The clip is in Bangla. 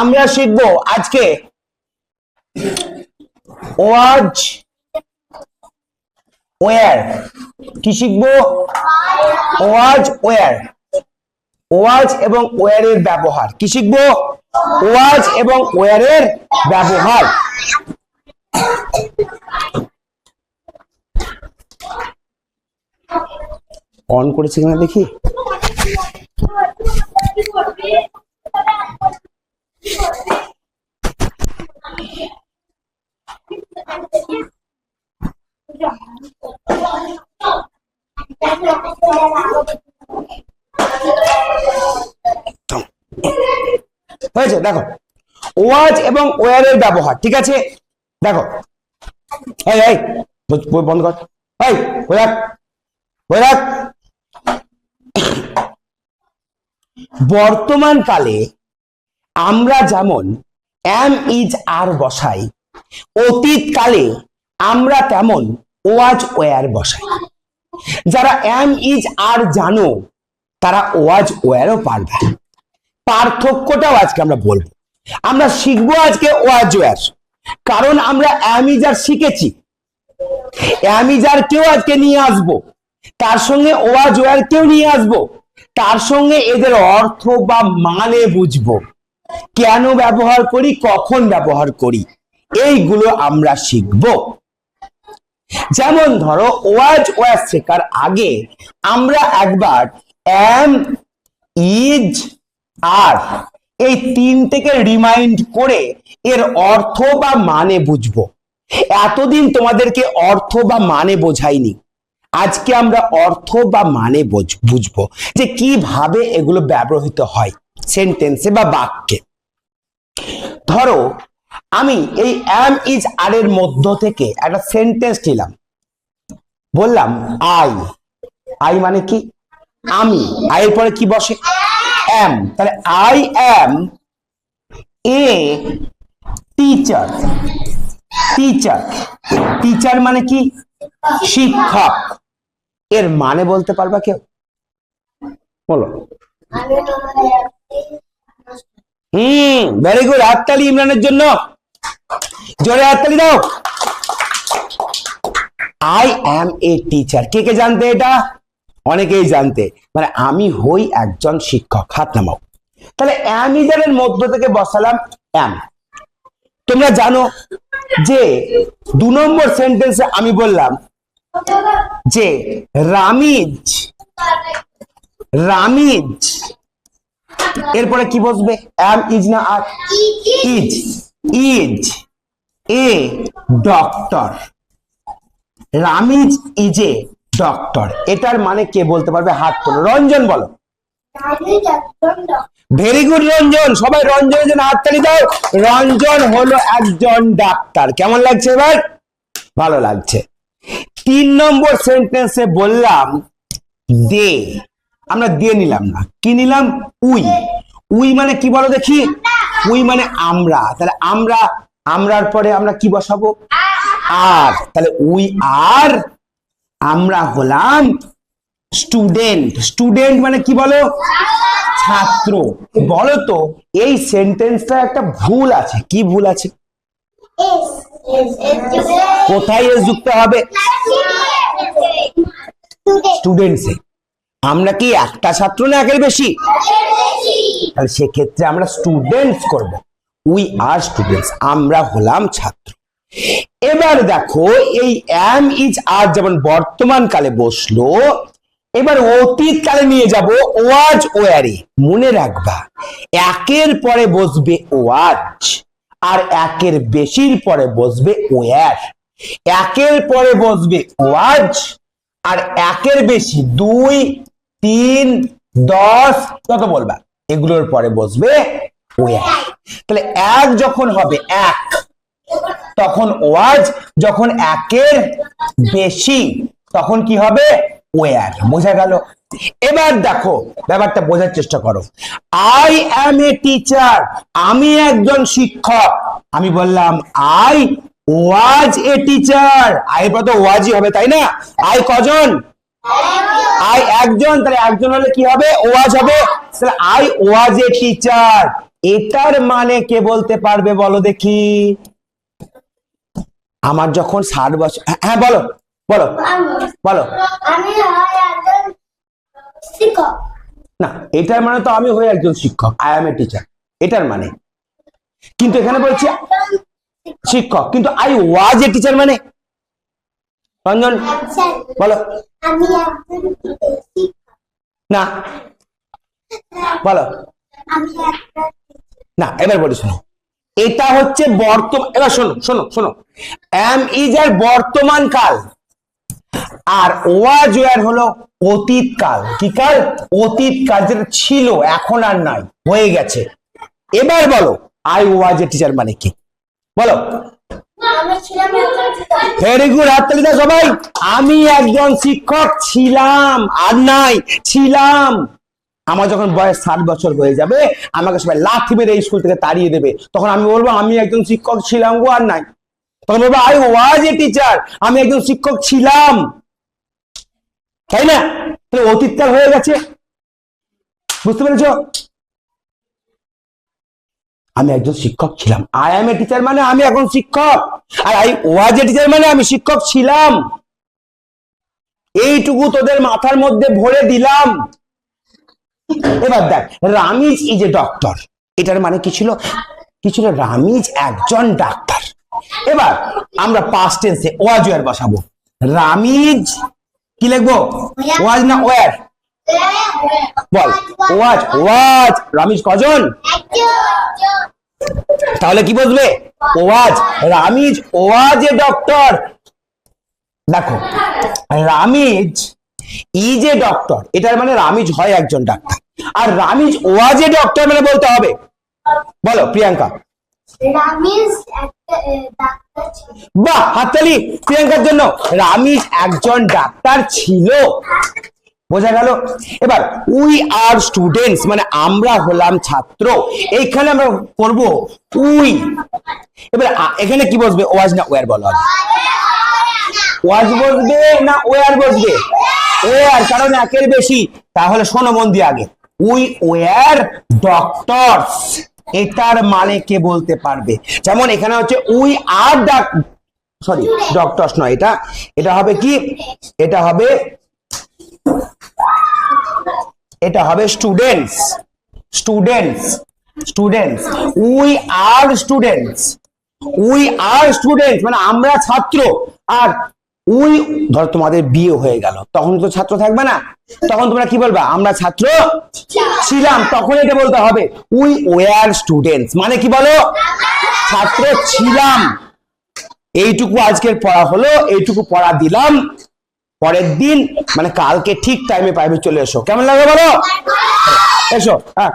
আমরা শিখব আজকে। ওয়াজ ওয়ার কি শিখব? ওয়াজ ওয়ার ওয়াজ এবং ওয়ারের ব্যবহার। কি শিখব? ওয়াজ এবং ওয়ারের ব্যবহার। অন করেছে কিনা দেখি? হয়েছে? দেখো ওয়াজ এবং ওয়ারের ব্যবহার ঠিক আছে? দেখো বন্ধ কর বর্তমান কালে আমরা যেমন এম ইজ আর বসাই, অতীতকালে আমরা তেমন ওয়াজ ওয়ার বসাই। যারা এম ইজ আর জানো, তারা ওয়াজ ওয়ারও পারবে। পার্থক্যটাও আজকে আমরা বলব। আমরা শিখব আজকে ওয়াজ ওয়ার কারণ আমরা অ্যাম ইজ আর শিখেছি। অ্যাম ইজ আর কেউ আজকে নিয়ে আসব। তার সঙ্গে ওয়াজ ওয়ার কেউ নিয়ে আসব। তার সঙ্গে এদের অর্থ বা মানে বুঝব। কেন ব্যবহার করি, কখন ব্যবহার করি, এইগুলো আমরা শিখব। যেমন ধরো ওয়াজ ওয়াজ শেখার আগে আমরা একবার এম ইজ, আর এই তিনটেকে রিমাইন্ড করে এর অর্থ বা মানে বুঝব। এতদিন তোমাদেরকে অর্থ বা মানে বোঝাইনি। আজকে আমরা অর্থ বা মানে বুঝ- বুঝব যে কীভাবে এগুলো ব্যবহৃত হয়। সেন্টেন্সে বা বাক্যে। ধরো, আমি এই অ্যাম ইজ আর এর মধ্য থেকে একটা সেন্টেন্স নিলাম। বললাম আই আই মানে কি? আমি। আয়ের পরে কি বসে? অ্যাম তাহলে I am a teacher teacher teacher মানে কি? শিক্ষক। এর মানে বলতে পারবা কেউ? বলো। হুম ভেরি গুড হাততালি ইমরানের জন্য। জোরে হাততালি দাও। আই অ্যাম এ টিচার কে কে জানতে এটা? অনেকেই জানতে। মানে আমি হই একজন শিক্ষক। হাত নামাও। তাহলে অ্যাম ইজারের মধ্য থেকে বসালাম অ্যাম তোমরা জানো যে দু নম্বর সেন্টেন্সে আমি বললাম যে রামিজ রামিজ এরপরে কি বসবে? অ্যাম ইজ না আর? Is is a doctor Ramiz is a doctor এটার মানে কে বলতে পারবে? হাত তোলো। রঞ্জন বলো। Very good Ranjan. সবাই রঞ্জনের জন্য হাততালি দাও। রঞ্জন হলো একজন ডাক্তার। কেমন লাগছে এবার? ভালো লাগছে। তিন নম্বর সেন্টেন্সে বললাম দে আমরা দিয়ে নিলাম না। কি নিলাম? উই। উই মানে কি বলো দেখি? উই মানে আমরা। তাহলে আমরা আমরার পরে আমরা কি বসাবো? আর। তাহলে উই আর আমরা হলাম স্টুডেন্ট। স্টুডেন্ট মানে কি বলো? ছাত্র। বলো তো এই সেন্টেন্সটা একটা ভুল আছে। কি ভুল আছে? কোথায় এস যুক্ত হবে? স্টুডেন্টসে। আমরা কি একটা ছাত্র না একের বেশি? তাহলে সেক্ষেত্রে আমরা স্টুডেন্টস করব। উই আর স্টুডেন্টস আমরা হলাম ছাত্র। এবার দেখো, এই অ্যাম ইজ আর যেমন বর্তমান কালে বসল, এবার অতীত কালে নিয়ে যাব ওয়াজ ওয়ারে মনে রাখবা, একের পরে বসবে ওয়াজ আর একের বেশির পরে বসবে ওয়ার একের পরে বসবে ওয়াজ আর একের বেশি দুই তিন, দশ, কত বলবা? এগুলোর পরে বসবে ওয়ার তাহলে এক যখন হবে এক, তখন ওয়াজ যখন একের বেশি, তখন কি হবে? ওয়ার বোঝা গেল? এবার দেখো, ব্যাপারটা বোঝার চেষ্টা করো। আই অ্যাম এ টিচার আমি একজন শিক্ষক। আমি বললাম I was a teacher I পর ওয়াজই হবে, তাই না? আই কজন? আই একজন তাহলে একজন হলে কি হবে? ওয়াজ হবে। তাহলে আই ওয়াজ এ টিচার এটার মানে কে বলতে পারবে বলো দেখি? আমার যখন ষাট বছর হ্যাঁ, হ্যাঁ বলো বলো বলো। হয় না এটার মানে তো আমি হই একজন শিক্ষক। আই এম এ টিচার এটার মানে। কিন্তু এখানে বলছি শিক্ষক। কিন্তু আই ওয়াজ এ টিচার মানে? রঞ্জন আচ্ছা, বলো। আমি না। বলো। না এবার বলি শোনো। এটা হচ্ছে বর্তমান এবার শোনো শোনো শোনো। এম ইজ এর বর্তমান কাল আর ওয়াজ ওয়ার হলো অতীত কাল। কি কাল? অতীত কাল যেটা ছিল এখন আর নাই হয়ে গেছে। এবার বলো আই ওয়াজ এ টিচার মানে কি? বলো। ভেরি সবাই। আমি একজন শিক্ষক ছিলাম, আর নাই, ছিলাম। আমার যখন বয়স ষাট বছর হয়ে যাবে, আমাকে সবাই লাথি মেরে স্কুল থেকে তাড়িয়ে দেবে। তখন আমি বলব, আমি একজন শিক্ষক ছিলাম গো, আর নাই। তখন বলব আই ওয়াজ এ টিচার আমি একজন শিক্ষক ছিলাম। তাই না? তাহলে হয়ে গেছে। বুঝতে পেরেছ? আমি একজন শিক্ষক ছিলাম। আই এম এ টিচার মানে আমি এখন শিক্ষক। আর আই ওয়াজ এ টিচার মানে আমি শিক্ষক ছিলাম। এইটুকু তোদের মাথার মধ্যে ভরে দিলাম। এবার দেখ রামিজ ইজ এ ডক্টর এটার মানে কি ছিল? কি ছিল? রামিজ একজন ডাক্তার। এবার আমরা পাস্ট টেন্সে ওয়াজ ওয়ার বসাবো। রামিজ কি লিখব? ওয়াজ না ওয়ার? বল। ওয়াজ ওয়াজ রামিজ কজন? তাহলে কি বলবে ওয়াজ রামিজ ওয়াজ এ ডক্টর দেখো রামিজ ইজ এ ডক্টর এটার মানে রামিজ হয় একজন ডাক্তার। আর রামিজ ওয়াজ এ ডক্টর মানে বলতে হবে। বলো প্রিয়াঙ্কা। বাহ হাততালি প্রিয়াঙ্কার জন্য। রামিজ একজন ডাক্তার ছিল। বোঝা গেল? এবার উই আর স্টুডেন্টস মানে আমরা হলাম ছাত্র। এইখানে আমরা করব উই এবার এখানে কি বসবে? ওয়াজ না ওয়ার বলো। ওয়াজ বসবে না ওয়ার বসবে? ওয়ার, কারণ একের বেশি। তাহলে শোনো মন দিয়ে আগে। উই ওয়ার ডক্টরস এটার মানে কে বলতে পারবে? যেমন এখানে হচ্ছে উই আর সরি ডক্টরস নয় এটা। এটা হবে কি? এটা হবে এটা হবে students students students we are students we are students মানে আমরা ছাত্র। আর উই ধর তোমাদের বিয়ে হয়ে গেল। তখন তো ছাত্র থাকবে না। তখন তোমরা কি বলবা? আমরা ছাত্র ছিলাম। তখন এটা বলতে হবে। উই ওয়ার স্টুডেন্টস মানে কি বলো? ছাত্র ছিলাম। এইটুকু আজকের পড়া হলো। এইটুকু পড়া দিলাম। পরের দিন মানে কালকে ঠিক টাইমে প্রাইভেট চলে এসো। কেমন লাগে বলো? এসো হ্যাঁ।